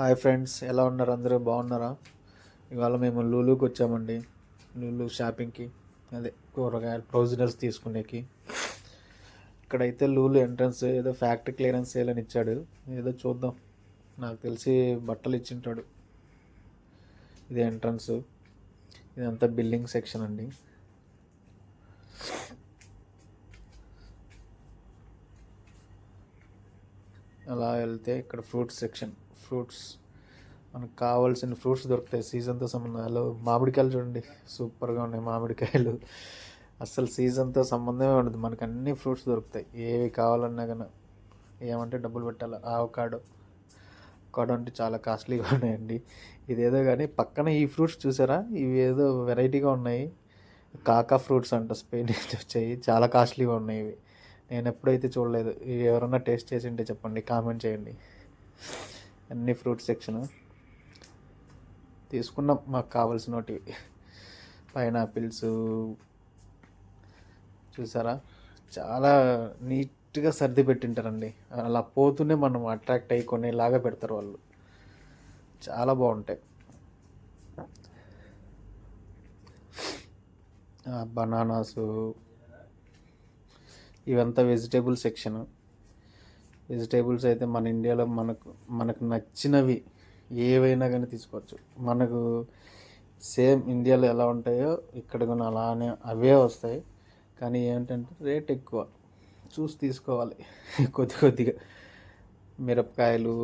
Hi friends ఎలా ఉన్నారు? అందరూ బాగున్నారా? ఇవాళ మేము లూలుకి వచ్చామండి. లూలు షాపింగ్కి అదే కూరగాయలు ప్రొవిజనల్స్ తీసుకునేకి. ఇక్కడైతే లూలు ఎంట్రన్స్ ఏదో ఫ్యాక్టరీ క్లియరెన్స్ సేల్ అని ఇచ్చాడు. ఏదో చూద్దాం. నాకు తెలిసి బట్టలు ఇచ్చింటాడు. ఇది ఎంట్రన్స్. ఇదంతా బిల్లింగ్ సెక్షన్ అండి. అలా వెళ్తే ఇక్కడ ఫ్రూట్స్ సెక్షన్. ఫ్రూట్స్ మనకు కావాల్సిన ఫ్రూట్స్ దొరుకుతాయి. సీజన్తో సంబంధాలు మామిడికాయలు చూడండి సూపర్గా ఉన్నాయి మామిడికాయలు. అసలు సీజన్తో సంబంధమే ఉండదు. మనకు అన్ని ఫ్రూట్స్ దొరుకుతాయి. ఏవి కావాలన్నా కానీ ఏమంటే డబ్బులు పెట్టాలి? ఆవకాడో. అవకాడో అంటే చాలా కాస్ట్లీగా ఉన్నాయండి. ఇదేదో కానీ పక్కన ఈ ఫ్రూట్స్ చూసారా? ఇవి ఏదో వెరైటీగా ఉన్నాయి. కాకా ఫ్రూట్స్ అంట స్పెయిన్ నుంచి వచ్చాయి. చాలా కాస్ట్లీగా ఉన్నాయి ఇవి. నేను ఎప్పుడైతే చూడలేదు. ఇవి ఎవరన్నా టేస్ట్ చేసి ఉంటే చెప్పండి కామెంట్ చేయండి. అన్ని ఫ్రూట్ సెక్షన్. తీసుకున్నాం. మాకు కావాల్సినవి పైనాపిల్స్. చూసారా? చాలా నీట్గా సర్ది పెట్టింటారండి. అలా పోతూనే మనం అట్రాక్ట్ అయ్యి కొనేలాగా పెడతారు వాళ్ళు. చాలా బాగుంటాయి. బనానాసు. ఇవంతా వెజిటేబుల్ సెక్షన్ వెజిటేబుల్స్ అయితే మన ఇండియాలో మనకు మనకు నచ్చినవి ఏవైనా కానీ తీసుకోవచ్చు. మనకు సేమ్ ఇండియాలో ఎలా ఉంటాయో ఇక్కడ కూడా అలానే అవే వస్తాయి. కానీ ఏంటంటే రేట్ ఎక్కువ. చూసి తీసుకోవాలి. కొద్ది కొద్దిగా. మిరపకాయలు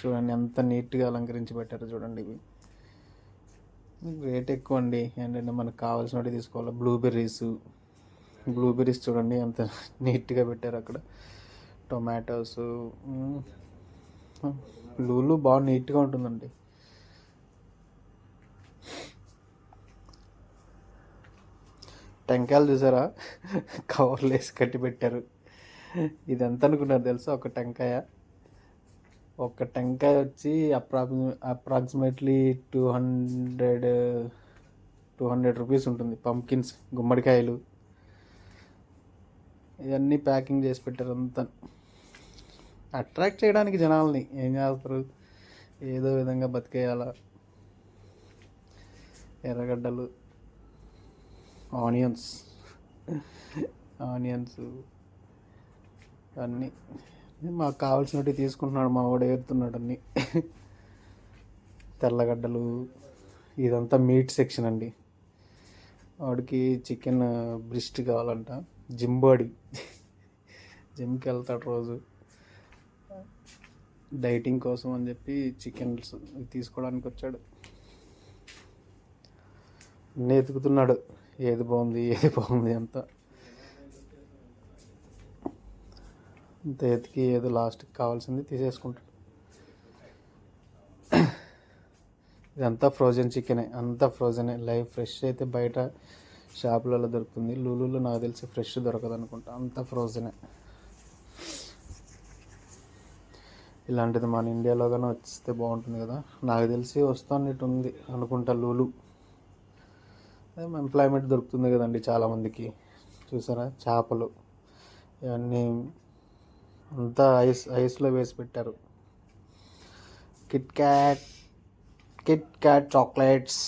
చూడండి ఎంత నీట్గా అలంకరించి పెట్టారో చూడండి ఇవి. రేట్ ఎక్కువ అండి ఏంటంటే మనకు కావాల్సినవి తీసుకోవాలి? బ్లూబెర్రీస్. బ్లూబెర్రీస్ చూడండి ఎంత నీట్గా పెట్టారు అక్కడ. టొమాటోస్. లూలు బాగా నీట్గా ఉంటుందండి. టెంకాయలు చూసారా? కవర్లు వేసి కట్టి పెట్టారు. ఇది ఎంత అనుకున్నారు తెలుసా? ఒక టెంకాయ. ఒక టెంకాయ వచ్చి approx approximately two hundred two hundred rupees ఉంటుంది పంకిన్స్ గుమ్మడికాయలు. ఇవన్నీ ప్యాకింగ్ చేసి పెట్టారు అంతా. అట్రాక్ట్ చేయడానికి జనాల్ని ఏం చేస్తారు? ఏదో విధంగా బతికేయాల. ఎర్రగడ్డలు ఆనియన్స్ ఆనియన్స్ అన్నీ. మాకు కావాల్సినట్టు తీసుకుంటున్నాడు మా వాడు ఏరుతున్నాడు అన్నీ. తెల్లగడ్డలు ఇదంతా మీట్ సెక్షన్ అండి. వాడికి చికెన్ బ్రిస్ట్ కావాలంట జిమ్ బాడీ జిమ్కి వెళ్తాడు రోజు. డైటింగ్ కోసం అని చెప్పి చికెన్ తీసుకోవడానికి వచ్చాడు. అన్నీ ఎతుకుతున్నాడు ఏది బాగుంది ఏది బాగుంది అంతా. ఇంత ఎతికి ఏదో లాస్ట్కి కావాల్సింది తీసేసుకుంటాడు. ఇదంతా ఫ్రోజన్ చికెనే అంతా ఫ్రోజనే లైవ్ ఫ్రెష్ అయితే బయట షాపులలో దొరుకుతుంది. లూలులో నాకు తెలిసి ఫ్రెష్ దొరకదు అనుకుంటా అంతా ఫ్రోజనే ఇలాంటిది మన ఇండియాలో కానీ వస్తే బాగుంటుంది కదా. నాకు తెలిసి వస్తున్నట్టు ఉంది అనుకుంటా లూలు. ఎంప్లాయ్మెంట్ దొరుకుతుంది కదండి చాలామందికి. చూసారా? చేపలు. ఇవన్నీ అంతా ఐస్ ఐస్లో వేసి పెట్టారు. Kit Kat Kit Kat chocolates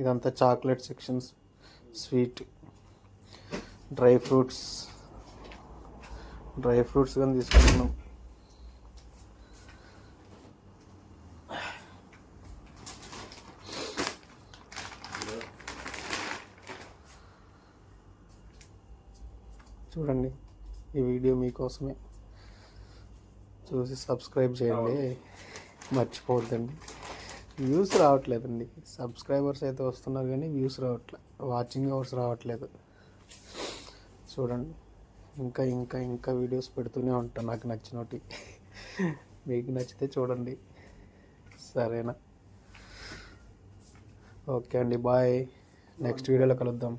ఇదంతా chocolate sections sweet dry fruits dry fruits కానీ తీసుకుంటున్నాం చూడండి ఈ వీడియో మీకోసమే. చూసి సబ్స్క్రైబ్ చేయండి. మర్చిపోవద్దండి. వ్యూస్ రావట్లేదండి. సబ్స్క్రైబర్స్ అయితే వస్తున్నారు కానీ వ్యూస్ రావట్లేదు వాచింగ్ అవర్స్ రావట్లేదు. చూడండి. ఇంకా ఇంకా ఇంకా వీడియోస్ పెడుతూనే ఉంటాను నాకు నచ్చినవి మీకు నచ్చితే చూడండి. సరేనా? ఓకే అండి. బాయ్. నెక్స్ట్ వీడియోలో కలుద్దాం.